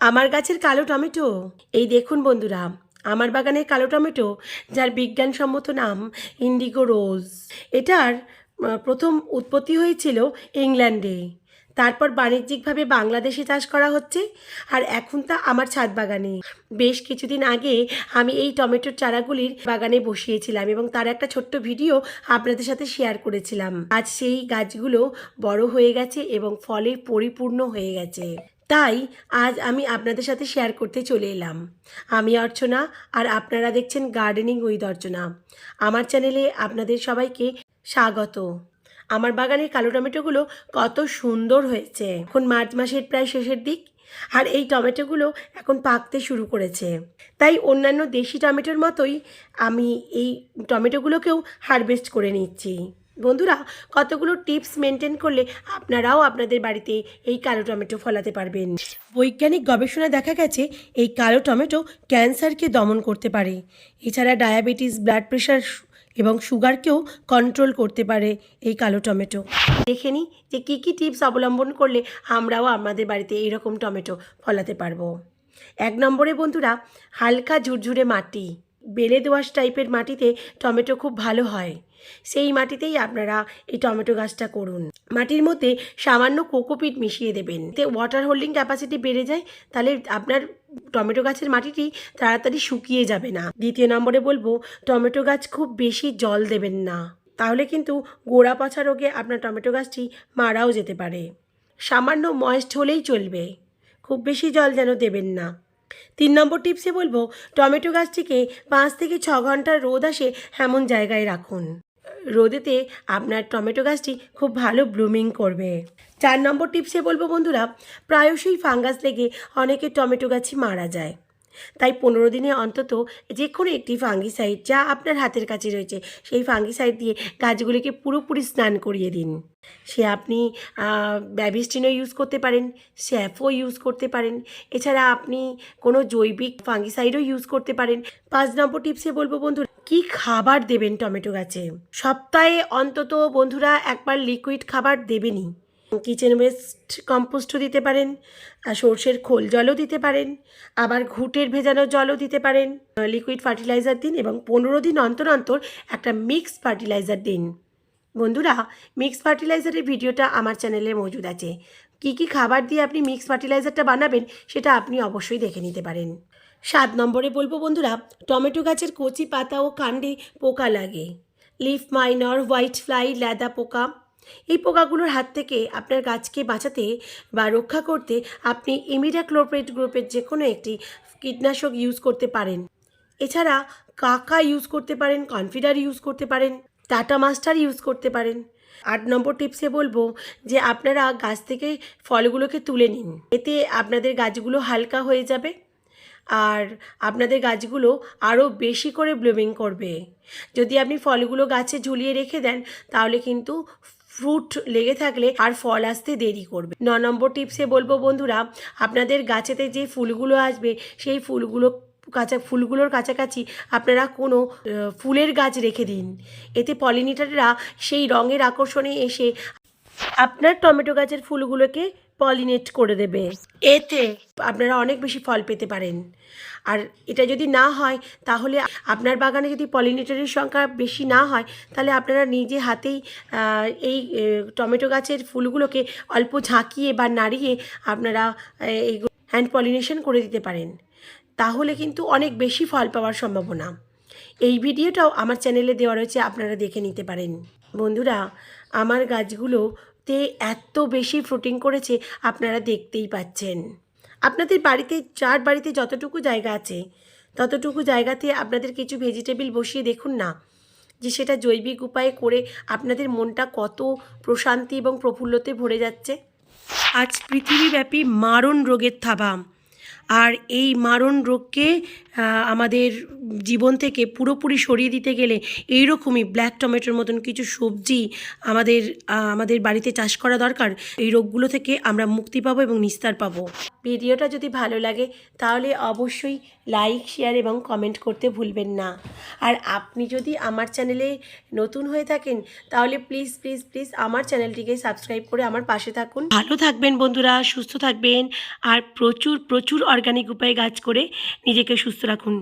আমার গাছের কালো টমেটো। এই দেখুন বন্ধুরা, আমার বাগানের কালো টমেটো, যার বিজ্ঞানসম্মত নাম ইন্ডিগো রোজ। এটার প্রথম উৎপত্তি হয়েছিল ইংল্যান্ডে। তারপর বাণিজ্যিকভাবে বাংলাদেশে চাষ করা হচ্ছে, আর এখন তা আমার ছাদ বাগানে। বেশ কিছুদিন আগে আমি এই টমেটোর চারাগুলির বাগানে বসিয়েছিলাম এবং তার একটা ছোট্ট ভিডিও আপনাদের সাথে শেয়ার করেছিলাম। আজ সেই গাছগুলো বড় হয়ে গেছে এবং ফলে পরিপূর্ণ হয়ে গেছে। তাই আজ আমি আপনাদের সাথে শেয়ার করতে চলে এলাম। আমি অর্চনা আর আপনারা দেখছেন গার্ডেনিং উইথ অর্চনা। আমার চ্যানেলে আপনাদের সবাইকে স্বাগত। আমার বাগানের কালো টমেটোগুলো কত সুন্দর হয়েছে। এখন মার্চ মাসের প্রায় শেষের দিক আর এই টমেটোগুলো এখন পাকতে শুরু করেছে। তাই অন্যান্য দেশি টমেটোর মতোই আমি এই টমেটোগুলোকেও হারভেস্ট করে নিচ্ছি। বন্ধুরা, কতগুলো টিপস মেনটেন করলে আপনারাও আপনাদের বাড়িতে এই কালো টমেটো ফলাতে পারবেন। বৈজ্ঞানিক গবেষণা দেখা গেছে, এই কালো টমেটো ক্যান্সারকে দমন করতে পারে। এছাড়া ডায়াবেটিস ব্লাড প্রেশার এবং সুগারকেও কন্ট্রোল করতে পারে এই কালো টমেটো। দেখে নিই যে কী কী টিপস অবলম্বন করলে আমরাও আমাদের বাড়িতে এইরকম টমেটো ফলাতে পারব। এক নম্বরে বন্ধুরা, হালকা ঝুরঝুরে মাটি। বেলে দোয়াশ টাইপের মাটিতে টমেটো খুব ভালো হয়। সেই মাটিতেই আপনারা এই টমেটো গাছটা করুন। মাটির মধ্যে সামান্য কোকোপিট মিশিয়ে দেবেন। এতে ওয়াটার হোল্ডিং ক্যাপাসিটি বেড়ে যায়, তাহলে আপনার টমেটো গাছের মাটিটি তাড়াতাড়ি শুকিয়ে যাবে না। দ্বিতীয় নম্বরে বলব, টমেটো গাছ খুব বেশি জল দেবেন না। তাহলে কিন্তু গোড়া পচা রোগে আপনার টমেটো গাছটি মারাও যেতে পারে। সামান্য ময়েস্ট হলেই চলবে। খুব বেশি জল যেন দেবেন না। তিন নম্বর টিপসে বলব, টমেটো গাছটিকে পাঁচ থেকে ছ ঘণ্টার রোদ আসে এমন জায়গায় রাখুন। রোদেতে আপনার টমেটো গাছটি খুব ভালো ব্লুমিং করবে। চার নম্বর টিপসে বলব বন্ধুরা, প্রায়শই ফাঙ্গাস লেগে অনেকের টমেটো গাছই মারা যায়। তাই পনেরো দিনে অন্তত যে কোনো একটি ফাঙ্গিসাইড যা আপনার হাতের কাছে রয়েছে, সেই ফাঙ্গিসাইড দিয়ে গাছগুলিকে পুরোপুরি স্নান করিয়ে দিন। সে আপনি ব্যাবিস্টিনও ইউজ করতে পারেন, স্যাফও ইউজ করতে পারেন। এছাড়া আপনি কোনো জৈবিক ফাঙ্গিসাইডও ইউজ করতে পারেন। পাঁচ নম্বর টিপসে বলব বন্ধু কি খাবার দেবেন টমেটো গাছে? সপ্তাহে অন্তত বন্ধুরা একবার লিকুইড খাবার দেবেনই। কিচেন ওয়েস্ট কম্পোস্টও দিতে পারেন সর্ষের খোল জলও দিতে পারেন, আবার ঘুটের ভেজানো জলও দিতে পারেন। লিকুইড ফার্টিলাইজার দিন এবং পনেরো দিন অন্তর অন্তর একটা মিক্সড ফার্টিলাইজার দিন। বন্ধুরা মিক্স ফার্টিলাইজারের ভিডিওটা আমার চ্যানেলে মজুদ আছে। কি কি খাবার দিয়ে আপনি মিক্স ফার্টিলাইজারটা বানাবেন, সেটা আপনি অবশ্যই দেখে নিতে পারেন। সাত নম্বরে বলব বন্ধুরা, টমেটো গাছের কচি পাতা ও কাণ্ডে পোকা লাগে। লিফ মাইনর, হোয়াইট ফ্লাই, ল্যাদা পোকা। এই পোকাগুলোর হাত থেকে আপনার গাছকে বাঁচাতে বা রক্ষা করতে আপনি ইমিডাক্লোপ্রেট গ্রুপের যে কোনো একটি কীটনাশক ইউজ করতে পারেন। এছাড়া কাকা ইউজ করতে পারেন, কনফিডার ইউজ করতে পারেন, টাটা মাস্টার ইউজ করতে পারেন। আট নম্বর টিপসে বলব যে, আপনারা গাছ থেকে ফলগুলোকে তুলে নিন। এতে আপনাদের গাছগুলো হালকা হয়ে যাবে। আর আপনাদের গাছগুলো আরও বেশি করে ব্লুমিং করবে। যদি আপনি ফলগুলো গাছে ঝুলিয়ে রেখে দেন, তাহলে কিন্তু ফ্রুট লেগে থাকলে আর ফল আসতে দেরি করবে। ন নম্বর টিপসে বলব বন্ধুরা, আপনাদের গাছেতে যে ফুলগুলো আসবে, সেই ফুলগুলো কাছা ফুলগুলোর কাছাকাছি আপনারা কোনো ফুলের গাছ রেখে দিন। এতে পলিনেটাররা সেই রঙের আকর্ষণে এসে আপনার টমেটো গাছের ফুলগুলোকে পলিনেট করে দেবে। এতে আপনারা অনেক বেশি ফল পেতে পারেন। আর এটা যদি না হয়, তাহলে আপনার বাগানে যদি পলিনেটারের সংখ্যা বেশি না হয়, তাহলে আপনারা নিজে হাতেই এই টমেটো গাছের ফুলগুলোকে অল্প ঝাঁকিয়ে বা নাড়িয়ে আপনারা এই হ্যান্ড পলিনেশন করে দিতে পারেন। তাহলে কিন্তু অনেক বেশি ফল পাওয়ার সম্ভাবনা। এই ভিডিওটাও আমার চ্যানেলে দেওয়া রয়েছে, আপনারা দেখে নিতে পারেন। বন্ধুরা, আমার গাছগুলোতে এত বেশি ফ্রুটিং করেছে, আপনারা দেখতেই পাচ্ছেন। আপনাদের বাড়িতে চার বাড়িতে যতটুকু জায়গা আছে, ততটুকু জায়গাতে আপনাদের কিছু ভেজিটেবিল বসিয়ে দেখুন না, যে সেটা জৈবিক উপায়ে করে আপনাদের মনটা কত প্রশান্তি এবং প্রফুল্লতে ভরে যাচ্ছে। আজ পৃথিবীব্যাপী মারণ রোগের থাবা। আর এই মারণ রোগকে আমাদের জীবন থেকে পুরোপুরি সরিয়ে দিতে গেলে এইরকমই ব্ল্যাক টমেটোর মতন কিছু সবজি আমাদের আমাদের বাড়িতে চাষ করা দরকার। এই রোগগুলো থেকে আমরা মুক্তি পাবো এবং নিস্তার পাবো। ভিডিওটা যদি ভালো লাগে, তাহলে অবশ্যই লাইক শেয়ার এবং কমেন্ট করতে ভুলবেন না। আর আপনি যদি আমার চ্যানেলে নতুন হয়ে থাকেন, তাহলে প্লিজ প্লিজ প্লিজ আমার চ্যানেলটিকে সাবস্ক্রাইব করে আমার পাশে থাকুন। ভালো থাকবেন বন্ধুরা, সুস্থ থাকবেন। আর প্রচুর প্রচুর অর্গানিক উপায়ে গাছ করে নিজেকে সুস্থ রাখুন।